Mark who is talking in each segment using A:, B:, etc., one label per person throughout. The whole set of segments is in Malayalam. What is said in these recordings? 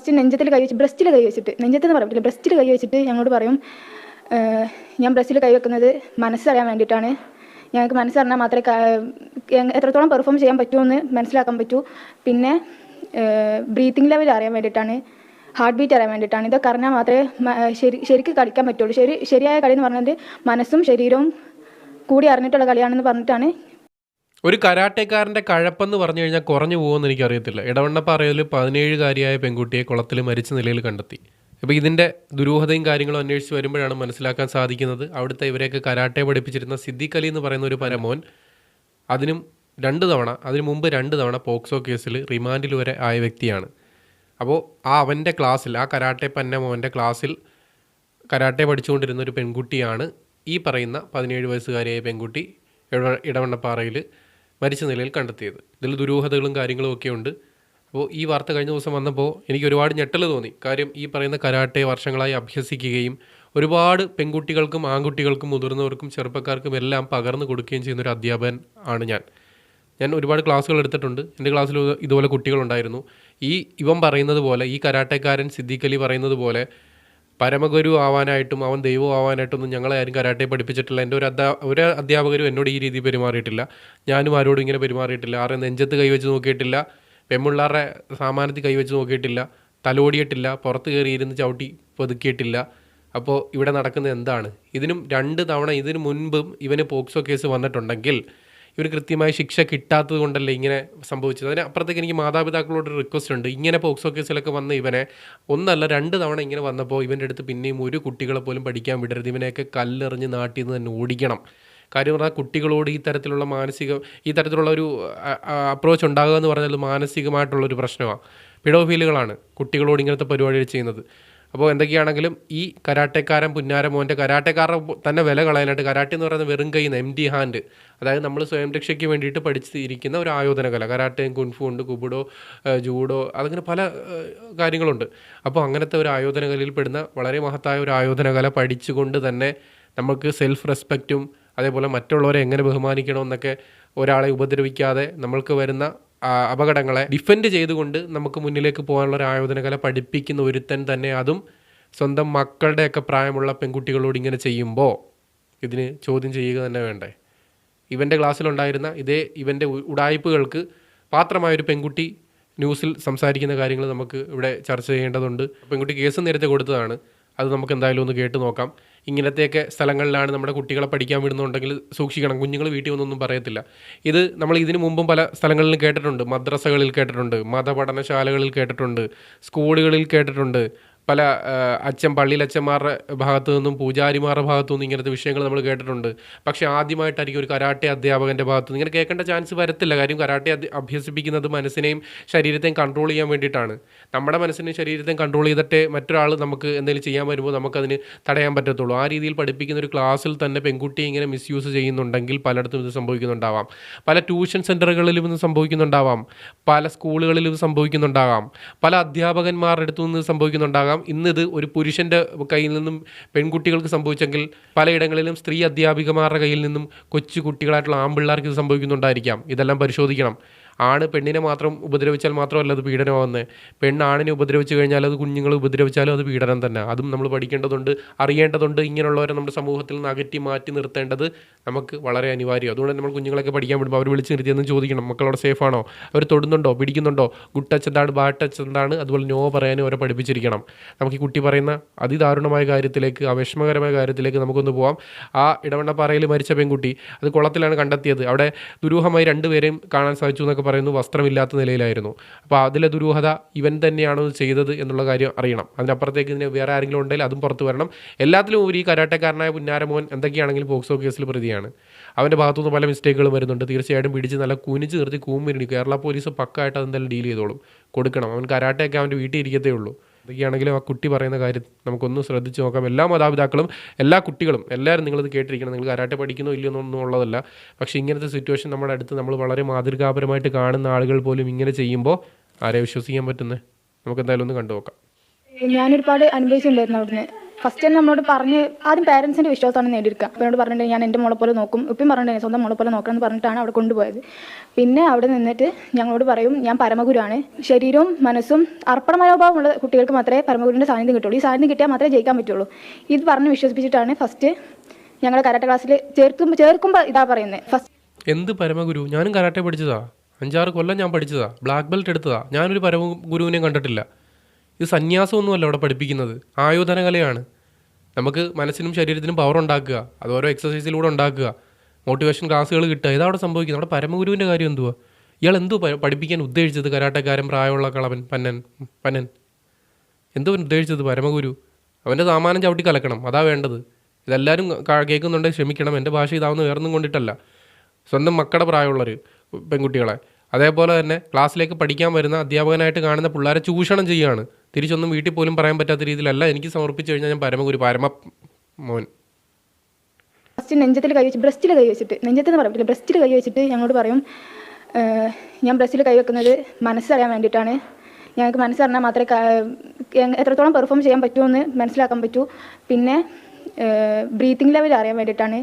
A: ഫസ്റ്റ് നെഞ്ചത്തിൽ കൈ വെച്ച് ബ്രസ്റ്റിൽ കൈ വെച്ചിട്ട് നെഞ്ചത്തെന്ന് പറയാൻ പറ്റില്ല ബ്രസ്റ്റിൽ കൈ വെച്ചിട്ട് ഞങ്ങളോട് പറയും "ഏഹ്, ഞാൻ ബ്രസ്റ്റിൽ കൈ വെക്കുന്നത് മനസ്സറിയാൻ വേണ്ടിയിട്ടാണ്. ഞങ്ങൾക്ക് മനസ്സറിഞ്ഞാൽ മാത്രമേ എത്രത്തോളം പെർഫോം ചെയ്യാൻ പറ്റുമെന്ന് മനസ്സിലാക്കാൻ പറ്റൂ. പിന്നെ ബ്രീത്തിങ് ലെവൽ അറിയാൻ വേണ്ടിയിട്ടാണ് ഹാർട്ട് ബീറ്റ് അറിയാൻ വേണ്ടിയിട്ടാണ്. ഇതൊക്കെ അറിഞ്ഞാൽ മാത്രമേ ശരി ശരിക്ക് കളിക്കാൻ പറ്റുള്ളൂ. ശരി ശരിയായ കളി എന്ന് പറഞ്ഞത് മനസ്സും ശരീരവും കൂടി അറിഞ്ഞിട്ടുള്ള കളിയാണെന്ന് പറഞ്ഞിട്ടാണ്
B: ഒരു കരാട്ടേക്കാരന്റെ കഴപ്പെന്ന് പറഞ്ഞു കഴിഞ്ഞാൽ കുറഞ്ഞു പോകുമെന്ന് എനിക്കറിയത്തില്ല. ഇടവണ്ണപ്പാറയിൽ പതിനേഴുകാരിയായ പെൺകുട്ടിയെ കുളത്തിൽ മരിച്ച നിലയിൽ കണ്ടെത്തി. അപ്പോൾ ഇതിന്റെ ദുരൂഹതയും കാര്യങ്ങളും അന്വേഷിച്ച് വരുമ്പോഴാണ് മനസ്സിലാക്കാൻ സാധിക്കുന്നത്. അവിടുത്തെ ഇവരെയൊക്കെ കരാട്ടെ പഠിപ്പിച്ചിരുന്ന സിദ്ദിഖ് അലി എന്ന് പറയുന്ന ഒരു പരമോൻ അതിനും രണ്ട് തവണ അതിനു മുമ്പ് രണ്ട് തവണ പോക്സോ കേസിൽ റിമാൻഡിൽ വരെ ആയ വ്യക്തിയാണ്. അപ്പോൾ ആ അവന്റെ ക്ലാസ്സിൽ ആ കരാട്ടെ പന്ന മോന്റെ ക്ലാസ്സിൽ കരാട്ടെ പഠിച്ചുകൊണ്ടിരുന്ന ഒരു പെൺകുട്ടിയാണ് ഈ പറയുന്ന പതിനേഴ് വയസ്സുകാരിയായ പെൺകുട്ടി ഇടവ ഇടവണ്ണപ്പാറയിൽ മരിച്ച നിലയിൽ കണ്ടെത്തിയത്. ഇതിൽ ദുരൂഹതകളും കാര്യങ്ങളും ഒക്കെ ഉണ്ട്. അപ്പോൾ ഈ വാർത്ത കഴിഞ്ഞ ദിവസം വന്നപ്പോൾ എനിക്ക് ഒരുപാട് ഞെട്ടൽ തോന്നി. കാര്യം ഈ പറയുന്ന കരാട്ടെ വർഷങ്ങളായി അഭ്യസിക്കുകയും ഒരുപാട് പെൺകുട്ടികൾക്കും ആൺകുട്ടികൾക്കും മുതിർന്നവർക്കും ചെറുപ്പക്കാർക്കും എല്ലാം പകർന്നു കൊടുക്കുകയും ചെയ്യുന്ന ഒരു അധ്യാപകൻ ആണ് ഞാൻ. ഞാൻ ഒരുപാട് ക്ലാസ്സുകൾ എടുത്തിട്ടുണ്ട്. എന്റെ ക്ലാസ്സിൽ ഇത് ഇതുപോലെ കുട്ടികളുണ്ടായിരുന്നു. ഈ ഇവൻ പറയുന്നത് പോലെ ഈ കരാട്ടക്കാരൻ സിദ്ദിഖ് അലി പറയുന്നത് പോലെ പരമഗുരു ആവാനായിട്ടും അവൻ ദൈവം ആവാനായിട്ടൊന്നും ഞങ്ങളെ ആരും കരാട്ടെ പഠിപ്പിച്ചിട്ടില്ല. എന്റെ ഒരു അധ്യാ ഒരു അധ്യാപകരും എന്നോട് ഈ രീതിയിൽ പെരുമാറിയിട്ടില്ല. ഞാനും ആരോടും ഇങ്ങനെ പെരുമാറിയിട്ടില്ല. ആരും നെഞ്ചത്ത് കൈവച്ച് നോക്കിയിട്ടില്ല. പെമ്പിള്ളാരുടെ സാമാനത്തിൽ കൈവച്ച് നോക്കിയിട്ടില്ല. തലോടിയിട്ടില്ല. പുറത്ത് കയറി ഇരുന്ന് ചവിട്ടി പൊതുക്കിയിട്ടില്ല. അപ്പോൾ ഇവിടെ നടക്കുന്നത് എന്താണ്? ഇതിനും രണ്ട് തവണ ഇതിനു മുൻപും ഇവന് പോക്സോ കേസ് വന്നിട്ടുണ്ടെങ്കിൽ ഇവർ കൃത്യമായ ശിക്ഷ കിട്ടാത്തത് കൊണ്ടല്ലേ ഇങ്ങനെ സംഭവിച്ചത്. അതിന് അപ്പുറത്തേക്ക് എനിക്ക് മാതാപിതാക്കളോട് ഒരു റിക്വസ്റ്റ് ഉണ്ട്. ഇങ്ങനെ പോക്സോ കേസിലൊക്കെ വന്ന ഇവനെ ഒന്നല്ല രണ്ട് തവണ ഇങ്ങനെ വന്നപ്പോൾ ഇവന്റെ അടുത്ത് പിന്നെയും ഒരു കുട്ടികളെ പോലും പഠിക്കാൻ വിടരുത്. ഇവനെയൊക്കെ കല്ലെറിഞ്ഞ് നാട്ടിൽ നിന്ന് തന്നെ ഓടിക്കണം. കാര്യം പറഞ്ഞാൽ കുട്ടികളോട് ഈ തരത്തിലുള്ള മാനസിക ഈ തരത്തിലുള്ള ഒരു അപ്രോച്ച് ഉണ്ടാകുക എന്ന് പറഞ്ഞാൽ മാനസികമായിട്ടുള്ളൊരു പ്രശ്നമാണ് പിടോഫീലുകളാണ് കുട്ടികളോട് ഇങ്ങനത്തെ പരിപാടികൾ ചെയ്യുന്നത്. അപ്പോൾ എന്തൊക്കെയാണെങ്കിലും ഈ കരാട്ടക്കാരൻ പുന്നാര മോന്റെ കരാട്ടക്കാരുടെ തന്നെ വില കളയാനായിട്ട് കരാട്ടെ എന്ന് പറയുന്നത് വെറും കൈ എം ഡി ഹാൻഡ് അതായത് നമ്മൾ സ്വയം രക്ഷയ്ക്ക് വേണ്ടിയിട്ട് പഠിച്ചിരിക്കുന്ന ഒരു ആയോധന കല കരാട്ടയും കുൻഫു ഉണ്ട് കുബുഡോ ജൂഡോ അതങ്ങനെ പല കാര്യങ്ങളുണ്ട്. അപ്പോൾ അങ്ങനത്തെ ഒരു ആയോധന കലയിൽ പെടുന്ന വളരെ മഹത്തായ ഒരു ആയോധന കല പഠിച്ചുകൊണ്ട് തന്നെ നമുക്ക് സെൽഫ് റെസ്പെക്റ്റും അതേപോലെ മറ്റുള്ളവരെ എങ്ങനെ ബഹുമാനിക്കണമെന്നൊക്കെ ഒരാളെ ഉപദ്രവിക്കാതെ നമ്മൾക്ക് വരുന്ന അപകടങ്ങളെ ഡിഫെൻഡ് ചെയ്തുകൊണ്ട് നമുക്ക് മുന്നിലേക്ക് പോകാനുള്ള ഒരു ആയോധനകല പഠിപ്പിക്കുന്ന ഒരുത്തൻ തന്നെ അതും സ്വന്തം മക്കളുടെയൊക്കെ പ്രായമുള്ള പെൺകുട്ടികളോട് ഇങ്ങനെ ചെയ്യുമ്പോൾ ഇതിന് ചോദ്യം ചെയ്യുക തന്നെ വേണ്ടേ? ഇവന്റെ ക്ലാസ്സിലുണ്ടായിരുന്ന ഇതേ ഇവന്റെ ഉടായ്പകൾക്ക് പാത്രമായൊരു പെൺകുട്ടി ന്യൂസിൽ സംസാരിക്കുന്ന കാര്യങ്ങൾ നമുക്ക് ഇവിടെ ചർച്ച ചെയ്യേണ്ടതുണ്ട്. പെൺകുട്ടി കേസ് നേരത്തെ കൊടുത്തതാണ്. അത് നമുക്ക് എന്തായാലും ഒന്ന് കേട്ട് നോക്കാം. ഇങ്ങനത്തെയൊക്കെ സ്ഥലങ്ങളിലാണ് നമ്മുടെ കുട്ടികളെ പഠിക്കാൻ വിടുന്നുണ്ടെങ്കിൽ സൂക്ഷിക്കണം. കുഞ്ഞുങ്ങൾ വീട്ടിൽ ഒന്നൊന്നും പറയത്തില്ല. ഇത് നമ്മൾ ഇതിനു മുമ്പും പല സ്ഥലങ്ങളിലും കേട്ടിട്ടുണ്ട്. മദ്രസകളിൽ കേട്ടിട്ടുണ്ട്. മതപഠനശാലകളിൽ കേട്ടിട്ടുണ്ട്. സ്കൂളുകളിൽ കേട്ടിട്ടുണ്ട്. പല അച്ഛൻ പള്ളിയിലച്ഛന്മാരുടെ ഭാഗത്തു നിന്നും പൂജാരിമാരുടെ ഭാഗത്തു നിന്നും ഇങ്ങനത്തെ വിഷയങ്ങൾ നമ്മൾ കേട്ടിട്ടുണ്ട്. പക്ഷേ ആദ്യമായിട്ടായിരിക്കും ഒരു കരാട്ടെ അധ്യാപകന്റെ ഭാഗത്തു നിന്ന്. ഇങ്ങനെ കേൾക്കേണ്ട ചാൻസ് വരത്തില്ല. കാര്യം കരാട്ടെ അഭ്യസിപ്പിക്കുന്നത് മനസ്സിനെയും ശരീരത്തെയും കൺട്രോൾ ചെയ്യാൻ വേണ്ടിയിട്ടാണ്. നമ്മുടെ മനസ്സിനെയും ശരീരത്തെയും കൺട്രോൾ ചെയ്തിട്ടേ മറ്റൊരാൾ നമുക്ക് എന്തെങ്കിലും ചെയ്യാൻ വരുമ്പോൾ നമുക്കതിന് തടയാൻ പറ്റത്തുള്ളൂ. ആ രീതിയിൽ പഠിപ്പിക്കുന്ന ഒരു ക്ലാസ്സിൽ തന്നെ പെൺകുട്ടിയെ ഇങ്ങനെ മിസ്യൂസ് ചെയ്യുന്നുണ്ടെങ്കിൽ പലയിടത്തും ഇത് സംഭവിക്കുന്നുണ്ടാവാം. പല ട്യൂഷൻ സെന്ററുകളിലും ഇത് സംഭവിക്കുന്നുണ്ടാവാം. പല സ്കൂളുകളിലും ഇത് സംഭവിക്കുന്നുണ്ടാകാം പല അധ്യാപകന്മാരുടെ അടുത്തു നിന്ന് ഇത് സംഭവിക്കുന്നുണ്ടാകാം ഇന്നിത് ഒരു പുരുഷന്റെ കയ്യിൽ നിന്നും പെൺകുട്ടികൾക്ക് സംഭവിച്ചെങ്കിൽ പലയിടങ്ങളിലും സ്ത്രീ അധ്യാപികമാരുടെ കയ്യിൽ നിന്നും കൊച്ചു കുട്ടികളായിട്ടുള്ള ആൺപിള്ളേർക്ക് ഇത് സംഭവിക്കുന്നുണ്ടായിരിക്കാം. ഇതെല്ലാം പരിശോധിക്കണം. ആണ് പെണ്ണിനെ മാത്രം ഉപദ്രവിച്ചാൽ മാത്രമല്ല അത് പീഡനമാവുന്നത് പെണ്ണ് ആണിനെ ഉപദ്രവിച്ചു കഴിഞ്ഞാൽ അത് കുഞ്ഞുങ്ങളെ ഉപദ്രവിച്ചാലും അത് പീഡനം തന്നെ. അതും നമ്മൾ പഠിക്കേണ്ടതുണ്ട് അറിയേണ്ടതുണ്ട്. ഇങ്ങനെയുള്ളവരെ നമ്മുടെ സമൂഹത്തിൽ നിന്ന് അകറ്റി മാറ്റി നിർത്തേണ്ടത് നമുക്ക് വളരെ അനിവാര്യം അതുകൊണ്ട് നമ്മൾ കുഞ്ഞുങ്ങളൊക്കെ പഠിക്കാൻ വിടുമ്പോൾ അവർ വിളിച്ച് നിർത്തിയെന്ന് ചോദിക്കണം. മക്കളവിടെ സേഫാണോ അവർ തൊടുന്നുണ്ടോ? പിടിക്കുന്നുണ്ടോ? ഗുഡ് ടച്ച് എന്താണ് എന്താണ് അതുപോലെ നോ പറയാനും അവരെ പഠിപ്പിച്ചിരിക്കണം. നമുക്ക് ഈ കുട്ടി പറയുന്ന അതിദാരുണമായ കാര്യത്തിലേക്ക് ആ വിഷമകരമായ കാര്യത്തിലേക്ക് നമുക്കൊന്ന് പോവാം. ആ ഇടവണ്ണപ്പാറയിൽ മരിച്ച പെൺകുട്ടി അത് കുളത്തിലാണ് കണ്ടെത്തിയത്. അവിടെ ദുരൂഹമായി രണ്ടുപേരെയും കാണാൻ സാധിച്ചു എന്നൊക്കെ പറയുന്നു വസ്ത്രമില്ലാത്ത നിലയിലായിരുന്നു. അപ്പോൾ അതിലെ ദുരൂഹത ഇവൻ തന്നെയാണോ ചെയ്തത് എന്നുള്ള കാര്യം അറിയണം. അതിനപ്പുറത്തേക്ക് ഇതിന് വേറെ ആരെങ്കിലും ഉണ്ടെങ്കിൽ അതും പുറത്തു വരണം. എല്ലാത്തിലും ഉപരി കരാട്ടക്കാരനായ പുന്നാരമോൻ എന്തൊക്കെയാണെങ്കിലും പോക്സോ കേസിൽ പ്രതിയാണ്. അവന്റെ ഭാഗത്തുനിന്ന് പല മിസ്റ്റേക്കുകളും വരുന്നുണ്ട്. തീർച്ചയായിട്ടും പിടിച്ച് നല്ല കുനിച്ച് നിർത്തി കൂമ്പിരിക്കും കേരള പോലീസ് പക്കായിട്ട് അതെന്തായാലും ഡീൽ ചെയ്തോളും. കൊടുക്കണം. അവൻ കരാട്ടയൊക്കെ അവന്റെ വീട്ടിൽ ഇരിക്കത്തേ ഉള്ളൂ. ഇതൊക്കെയാണെങ്കിലും ആ കുട്ടി പറയുന്ന കാര്യം നമുക്കൊന്ന് ശ്രദ്ധിച്ച് നോക്കാം. എല്ലാ മാതാപിതാക്കളും എല്ലാ കുട്ടികളും എല്ലാവരും നിങ്ങളിത് കേട്ടിരിക്കണം. നിങ്ങൾ കരാട്ടെ പഠിക്കുന്നോ ഇല്ലയോ എന്നൊന്നും ഉള്ളതല്ല. പക്ഷേ ഇങ്ങനത്തെ സിറ്റുവേഷൻ നമ്മുടെ അടുത്ത് നമ്മൾ വളരെ മാതൃകാപരമായിട്ട് കാണുന്ന ആളുകൾ പോലും ഇങ്ങനെ ചെയ്യുമ്പോൾ ആരെ വിശ്വസിക്കാൻ പറ്റുന്നത്? നമുക്ക് എന്തായാലും ഒന്ന് കണ്ടു നോക്കാം
A: ഞാനൊരുപാട് അനുഭവിച്ചിട്ടുണ്ടായിരുന്നു അവിടുന്ന്. ഫസ്റ്റ് തന്നെ നമ്മളോട് പറഞ്ഞ് ആദ്യം പാരൻസിന്റെ വിശ്വാസമാണ് നേടിയെടുക്കുക. എന്നോട് പറഞ്ഞിട്ടുണ്ടെങ്കിൽ ഞാൻ എന്റെ മോളെ പോലെ നോക്കും. ഇപ്പം പറഞ്ഞിട്ടുണ്ടെങ്കിൽ സ്വന്തം മോളെ പോലെ നോക്കണം എന്ന് പറഞ്ഞിട്ടാണ് അവിടെ കൊണ്ടുപോയത്. പിന്നെ അവിടെ നിന്നിട്ട് ഞങ്ങളോട് പറയും ഞാൻ പരമഗുരുവാണ്. ശരീരവും മനസ്സും അർപ്പണ മനോഭാവമുള്ള കുട്ടികൾക്ക് മാത്രമേ പരമഗുരുവിന്റെ സാന്നിധ്യം കിട്ടുള്ളൂ. ഈ സാന്നിധ്യം കിട്ടിയാൽ മാത്രമേ ജയിക്കാൻ പറ്റുള്ളൂ. ഇത് പറഞ്ഞ് വിശ്വസിപ്പിച്ചിട്ടാണ് ഫസ്റ്റ് ഞങ്ങൾ കരാട്ട ക്ലാസ്സിൽ ചേർക്കും ചേർക്കുമ്പോൾ ഇതാ പറയുന്നത്. ഫസ്റ്റ്
B: എന്ത് പരമഗുരു? ഞാനും കരാട്ടെ പഠിച്ചതാ. അഞ്ചാറ് കൊല്ലം ഞാൻ പഠിച്ചതാ. ബ്ലാക്ക് ബെൽറ്റ് എടുത്തതാ. ഞാനൊരു പരമഗുരുവിനെ കണ്ടിട്ടില്ല. ഇത് സന്യാസമൊന്നുമല്ല അവിടെ പഠിപ്പിക്കുന്നത്. ആയോധന കലയാണ് നമുക്ക് മനസ്സിനും ശരീരത്തിനും പവർ ഉണ്ടാക്കുക. അത് ഓരോ എക്സസൈസിലൂടെ ഉണ്ടാക്കുക. മോട്ടിവേഷൻ ക്ലാസ്സുകൾ കിട്ടുക. ഇതവിടെ സംഭവിക്കുന്നത്. അവിടെ പരമഗുരുവിന്റെ കാര്യം എന്തുവാ? ഇയാൾ എന്തോ പഠിപ്പിക്കാൻ ഉദ്ദേശിച്ചത്? കരാട്ടക്കാരൻ പ്രായമുള്ള കളവൻ പന്നൻ പന്നൻ എന്തോ ഉദ്ദേശിച്ചത്? പരമഗുരു. അവന്റെ സാമാനം ചവിട്ടി കലക്കണം. അതാ വേണ്ടത്. ഇതെല്ലാവരും കേൾക്കുന്നുണ്ടെങ്കിൽ ശ്രമിക്കണം എന്റെ ഭാഷ ഇതാവുന്ന വേറൊന്നും കൊണ്ടിട്ടല്ല. സ്വന്തം മക്കളുടെ പ്രായമുള്ളവർ പെൺകുട്ടികളെ. അതേപോലെ തന്നെ ക്ലാസ്സിലേക്ക് പഠിക്കാൻ വരുന്ന അധ്യാപകനായിട്ട് കാണുന്ന പിള്ളേരെ ചൂഷണം ചെയ്യുകയാണ് തിരിച്ചൊന്നും വീട്ടിൽ പോലും പറയാൻ പറ്റാത്ത രീതിയിലല്ല എനിക്ക് സമർപ്പിച്ചു കഴിഞ്ഞാൽ ഞാൻ പരമഗുരു പരമ മോൻ.
A: ഫസ്റ്റ് നെഞ്ചത്തിൽ കൈ വെച്ച് ബ്രസ്റ്റിൽ കൈ വെച്ചിട്ട് നെഞ്ചത്തിൽ പറയാൻ പറ്റില്ല ബ്രസ്റ്റിൽ കൈ വെച്ചിട്ട് ഞങ്ങളോട് പറയും ഞാൻ ബ്രസ്റ്റിൽ കൈ വെക്കുന്നത് മനസ്സറിയാൻ വേണ്ടിയിട്ടാണ്. ഞങ്ങൾക്ക് മനസ്സറിഞ്ഞാൽ മാത്രമേ എത്രത്തോളം പെർഫോം ചെയ്യാൻ പറ്റുമെന്ന് മനസ്സിലാക്കാൻ പറ്റൂ. പിന്നെ ബ്രീത്തിങ് ലെവൽ അറിയാൻ വേണ്ടിയിട്ടാണ്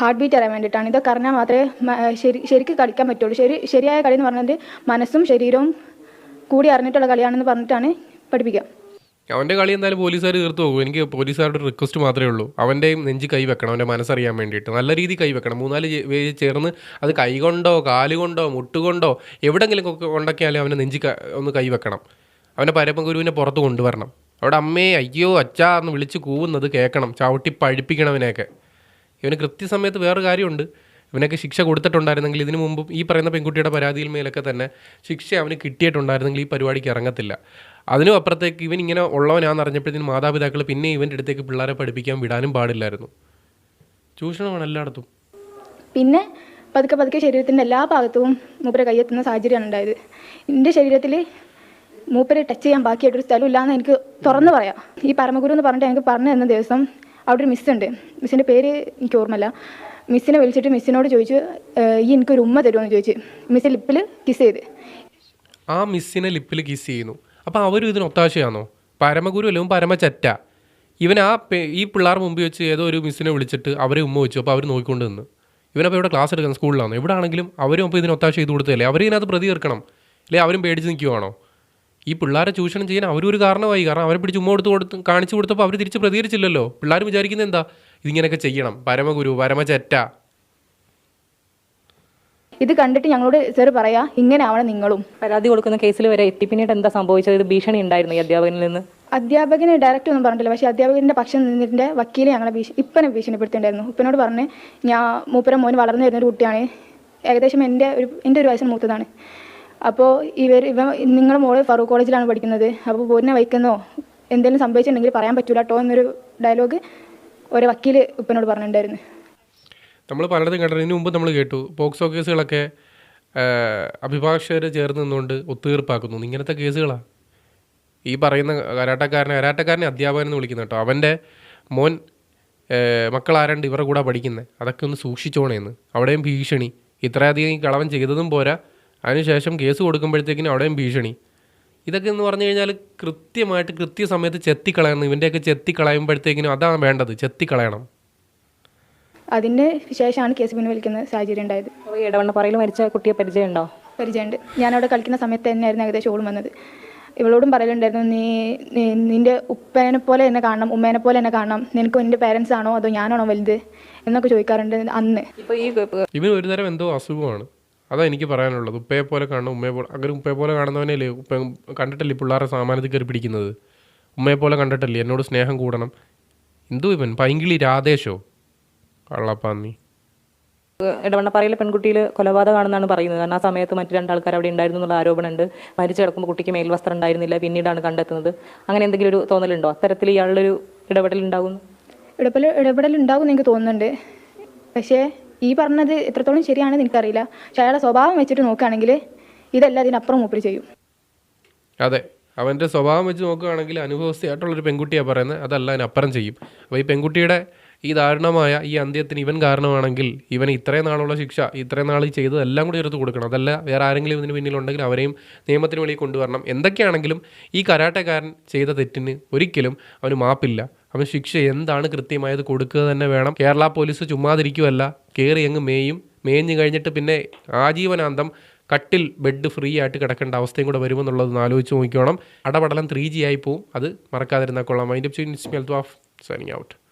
A: ഹാർട്ട് ബീറ്റ് അറിയാൻ വേണ്ടിയിട്ടാണ്. ഇതൊക്കെ അറിഞ്ഞാൽ മാത്രമേ ശരി ശരിക്ക് കളിക്കാൻ പറ്റുള്ളൂ. ശരി ശരിയായ കളി എന്ന് പറഞ്ഞത് മനസ്സും ശരീരവും കൂടി അറിഞ്ഞിട്ടുള്ള കളിയാണെന്ന് പറഞ്ഞിട്ടാണ് പഠിപ്പിക്കുക
B: അവന്റെ കളി എന്തായാലും പോലീസുകാർ തീർത്തു പോകും എനിക്ക് പോലീസുകാരുടെ റിക്വസ്റ്റ് മാത്രമേ ഉള്ളൂ. അവന്റെയും നെഞ്ച് കൈ വെക്കണം അവന്റെ മനസ്സറിയാൻ വേണ്ടിയിട്ട്. നല്ല രീതിയിൽ കൈ വെക്കണം. മൂന്നാൽ പേര് ചേർന്ന് അത് കൈ കൊണ്ടോ കാലുകൊണ്ടോ മുട്ടുകൊണ്ടോ എവിടെങ്കിലും കൊണ്ടൊക്കെയാലും അവന്റെ നെഞ്ച് ഒന്ന് കൈ വെക്കണം. അവന്റെ പരമഗുരുവിനെ പുറത്ത് കൊണ്ടുവരണം. അവിടെ അമ്മേ അയ്യോ അച്ഛാ എന്ന് വിളിച്ച് കൂവുന്നത് കേൾക്കണം ചവിട്ടി പഴിപ്പിക്കണം അവനെയൊക്കെ ഇവന് കൃത്യസമയത്ത് വേറൊരു കാര്യമുണ്ട്. ഇവനൊക്കെ ശിക്ഷ കൊടുത്തിട്ടുണ്ടായിരുന്നെങ്കിൽ ഇതിനു മുമ്പ് ഈ പറയുന്ന പെൺകുട്ടിയുടെ പരാതിയിൽ മേലൊക്കെ തന്നെ ശിക്ഷ അവന് കിട്ടിയിട്ടുണ്ടായിരുന്നെങ്കിൽ ഈ പരിപാടിക്ക് ഇറങ്ങത്തില്ല. അതിനും അപ്പുറത്തേക്ക് ഇവൻ ഇങ്ങനെ ഉള്ളവനാണെന്ന് അറിഞ്ഞപ്പോഴത്തേനും മാതാപിതാക്കൾ പിന്നെ ഇവന്റെ അടുത്തേക്ക് പിള്ളേരെ പഠിപ്പിക്കാൻ വിടാനും പാടില്ലായിരുന്നു. ചൂഷണമാണ് എല്ലായിടത്തും.
A: പിന്നെ പതുക്കെ പതുക്കെ ശരീരത്തിന്റെ എല്ലാ ഭാഗത്തും മൂപ്പരെ കയ്യെത്തുന്ന സാഹചര്യമാണ് ഉണ്ടായത്. എന്റെ ശരീരത്തിൽ മൂപ്പരെ ടച്ച് ചെയ്യാൻ ബാക്കിയായിട്ടൊരു സ്ഥലം ഇല്ലാന്ന് എനിക്ക് തുറന്നു പറയാം. ഈ പരമഗുരു എന്ന് പറഞ്ഞിട്ട് എനിക്ക് പറഞ്ഞു തന്ന ദിവസം അവിടെ ഒരു മിസ്സുണ്ട് മിസ്സിന്റെ പേര് എനിക്ക് ഓർമ്മയില്ല. മിസ്സിനെ വിളിച്ചിട്ട് മിസ്സിനോട് ചോദിച്ചു ഈ എനിക്ക് ഒരു ഉമ്മ തരുമോ ചോദിച്ചു മിസ് ലിപ്പിൽ കിസ് ചെയ്ത്.
B: ആ മിസ്സിനെ ലിപ്പിൽ കിസ് ചെയ്യുന്നു. അപ്പോൾ അവരും ഇതിന് ഒത്താശയാണോ പരമഗുരു അല്ലെങ്കിൽ പരമചറ്റ. ഇവൻ ആ ഈ പിള്ളേർ മുമ്പിൽ വെച്ച് ഏതോ ഒരു മിസ്സിനെ വിളിച്ചിട്ട് അവരെ ഉമ്മ വെച്ചു. അപ്പോൾ അവർ നോക്കിക്കൊണ്ട് നിന്ന്. ഇവനപ്പോൾ ഇവിടെ ക്ലാസ് എടുക്കുന്ന സ്കൂളിലാണ് എവിടെ ആണെങ്കിലും അവരും അപ്പോൾ ഇതിന് ഒത്താശ ചെയ്ത് കൊടുത്തതല്ലേ? അവർ ഇതിനകത്ത് പ്രതി തീർക്കണം. അല്ലെ? അവരും പേടിച്ച് നിൽക്കുവാണോ ഈ പിള്ളേരെ ചൂഷണം ചെയ്യാൻ അവരും ഒരു കാരണമായി. കാരണം അവരെ പിടിച്ച് ഉമ്മ കൊടുത്ത് കൊടുത്ത് കാണിച്ചു കൊടുത്തപ്പോൾ അവർ തിരിച്ച് പ്രതികരിച്ചില്ലല്ലോ? പിള്ളേർ വിചാരിക്കുന്നത് എന്താ? ഇതിങ്ങനെയൊക്കെ ചെയ്യണം. പരമഗുരു പരമചറ്റ.
A: ഇത് കണ്ടിട്ട് ഞങ്ങളോട് സാർ പറയാ ഇങ്ങനെ ആവണം നിങ്ങളും.
C: പരാതി കൊടുക്കുന്ന കേസിൽ വരെ എത്തി പിന്നീട് എന്താ സംഭവിച്ചത്? ഇത് ഭീഷണി ഉണ്ടായിരുന്നു ഈ അധ്യാപകനിൽ നിന്ന്.
A: അധ്യാപകന് ഡയറക്റ്റ് ഒന്നും പറഞ്ഞിട്ടില്ല. പക്ഷേ അധ്യാപകന്റെ പക്ഷം നിന്നിട്ട് വക്കീലെ ഞങ്ങളെ ഭീഷ ഇപ്പനെ ഭീഷണിപ്പെടുത്തിയിട്ടുണ്ടായിരുന്നു. ഉപ്പനോട് പറഞ്ഞ് ഞാൻ മൂപ്പര മോൻ വളർന്നു വരുന്ന ഒരു കുട്ടിയാണ്. ഏകദേശം എന്റെ ഒരു എന്റെ ഒരു വയസ്സിന് മൂത്തതാണ്. അപ്പോൾ ഇവർ ഇവ നിങ്ങളുടെ മോൾ ഫറൂഖ് കോളേജിലാണ് പഠിക്കുന്നത്. അപ്പോൾ പോരിനെ വയ്ക്കുന്നോ എന്തെങ്കിലും സംഭവിച്ചിട്ടുണ്ടെങ്കിൽ പറയാൻ പറ്റൂല കേട്ടോ എന്നൊരു ഡയലോഗ് ഒരു വക്കീൽ ഉപ്പനോട് പറഞ്ഞിട്ടുണ്ടായിരുന്നു.
B: നമ്മൾ പലയിടത്തും കണ്ടത് ഇതിനു മുമ്പ് നമ്മൾ കേട്ടു. പോക്സോ കേസുകളൊക്കെ അഭിഭാഷകർ ചേർന്ന് നിന്നുകൊണ്ട് ഒത്തുതീർപ്പാക്കുന്നു. ഇങ്ങനത്തെ കേസുകളാ. ഈ പറയുന്ന കരാട്ടക്കാരനെ കരാട്ടക്കാരനെ അധ്യാപകൻ എന്ന് വിളിക്കുന്ന കേട്ടോ. അവന്റെ മോൻ മക്കളാരണ്ട് ഇവരുടെ കൂടെ പഠിക്കുന്നത് അതൊക്കെ ഒന്ന് സൂക്ഷിച്ചോണേന്ന് അവിടെയും ഭീഷണി. ഇത്രയധികം ഈ കളവൻ ചെയ്തതും പോരാ. അതിനുശേഷം കേസ് കൊടുക്കുമ്പോഴത്തേക്കിനും അവിടെയും ഭീഷണി. ഇതൊക്കെ എന്ന് പറഞ്ഞു കഴിഞ്ഞാൽ കൃത്യമായിട്ട് കൃത്യസമയത്ത് ചെത്തിക്കളയണം. ഇവന്റെയൊക്കെ ചെത്തിക്കളയുമ്പോഴത്തേക്കിനും അതാണ് വേണ്ടത് ചെത്തിക്കളയണം.
A: അതിന് ശേഷമാണ് കേസ് പിൻവലിക്കുന്ന സാഹചര്യം ഉണ്ടായത്.
C: ഇടവണ്ണപ്പാറയിൽ മരിച്ച കുട്ടിയെ പരിചയമുണ്ടോ?
A: പരിചയമുണ്ട്. ഞാനവിടെ കളിക്കുന്ന സമയത്ത് തന്നെയായിരുന്നു ഏകദേശം ഓളും വന്നത്. ഇവളോടും പറയലുണ്ടായിരുന്നു നീ നീ- നിന്റെ ഉപ്പേനെ പോലെ എന്നെ കാണണം ഉമ്മേനെ പോലെ എന്നെ കാണണം. നിനക്ക് എന്റെ പേരൻസ് ആണോ അതോ ഞാനാണോ വലുത്? എന്നൊക്കെ ചോദിക്കാറുണ്ട് അന്ന്.
C: ഇപ്പോൾ ഈ
B: ഇവന് ഒരു തരം എന്തോ അസുഖമാണ്. അതാ എനിക്ക് പറയാനുള്ളത്. ഉപ്പയെ പോലെ കാണണം ഉമ്മയെ പോലെ അങ്ങനെ ഉപ്പയെ പോലെ കാണുന്നവനല്ലേ ഉപ്പ കണ്ടിട്ടല്ലേ പിള്ളേരെ സാമാനത്തിൽ കയറി പിടിക്കുന്നത്? ഉമ്മയെ പോലെ കണ്ടിട്ടല്ലേ? എന്നോട് സ്നേഹം കൂടണം. എന്തു ഇവൻ? പൈങ്കിളി രാധേശോ? കള്ളപ്പാന്നി.
C: ഇടവണ്ണപ്പാറയിലെ പെൺകുട്ടിയിൽ കൊലപാതകമാണെന്നാണ് പറയുന്നത്. കാരണം ആ സമയത്ത് മറ്റു രണ്ടാൾക്കാർ അവിടെ ഉണ്ടായിരുന്നു എന്നുള്ള ആരോപണമുണ്ട്. മരിച്ചു കിടക്കുമ്പോൾ കുട്ടിക്ക് മേൽവസ്ത്രം ഉണ്ടായിരുന്നില്ല. പിന്നീടാണ് കണ്ടെത്തുന്നത്. അങ്ങനെ എന്തെങ്കിലും ഒരു തോന്നലുണ്ടോ? അത്തരത്തിൽ ഇയാളുടെ ഒരു ഇടപെടൽ ഉണ്ടാകുന്നു
A: ഇടപെടൽ ഇടപെടൽ ഉണ്ടാകും എനിക്ക് തോന്നുന്നുണ്ട്. പക്ഷേ ഈ പറഞ്ഞത് എത്രത്തോളം ശരിയാണെന്ന് എനിക്കറിയില്ല. പക്ഷെ അയാളുടെ സ്വഭാവം വെച്ചിട്ട് നോക്കുകയാണെങ്കിൽ ഇതല്ല ഇതിനപ്പുറം മൂപ്പര് ചെയ്യും.
B: അതെ. അവന്റെ സ്വഭാവം വെച്ച് നോക്കുകയാണെങ്കിൽ അനുഭവസ്ഥയായിട്ടുള്ളൊരു പെൺകുട്ടിയാണ് പറയുന്നത്. അതല്ല അതിനപ്പുറം ചെയ്യും. അപ്പോൾ ഈ പെൺകുട്ടിയുടെ ഈ ദാരുണമായ ഈ അന്ത്യത്തിന് ഇവൻ കാരണമാണെങ്കിൽ ഇവൻ ഇത്രയും നാളുള്ള ശിക്ഷ ഇത്രയും നാൾ ചെയ്തതെല്ലാം കൂടി എടുത്ത് കൊടുക്കണം. അതല്ല വേറെ ആരെങ്കിലും ഇതിന് പിന്നിലുണ്ടെങ്കിൽ അവരെയും നിയമത്തിന് വെളിയിൽ കൊണ്ടുവരണം. എന്തൊക്കെയാണെങ്കിലും ഈ കരാട്ടക്കാരൻ ചെയ്ത തെറ്റിന് ഒരിക്കലും അവന് മാപ്പില്ല. അവൻ ശിക്ഷ എന്താണ് കൃത്യമായത് കൊടുക്കുക തന്നെ വേണം. കേരള പോലീസ് ചുമ്മാതിരിക്കുമല്ല കയറി അങ്ങ് മേയും മേഞ്ഞു കഴിഞ്ഞിട്ട് പിന്നെ ആജീവനാന്തം കട്ടിൽ ബെഡ് ഫ്രീ ആയിട്ട് കിടക്കേണ്ട അവസ്ഥയും കൂടെ വരുമെന്നുള്ളത് ആലോചിച്ച് നോക്കിക്കോണം. അടപടലം ത്രീ ജി ആയി പോവും. അത് മറക്കാതിരുന്നാൽ കൊള്ളാം. Mind of signing out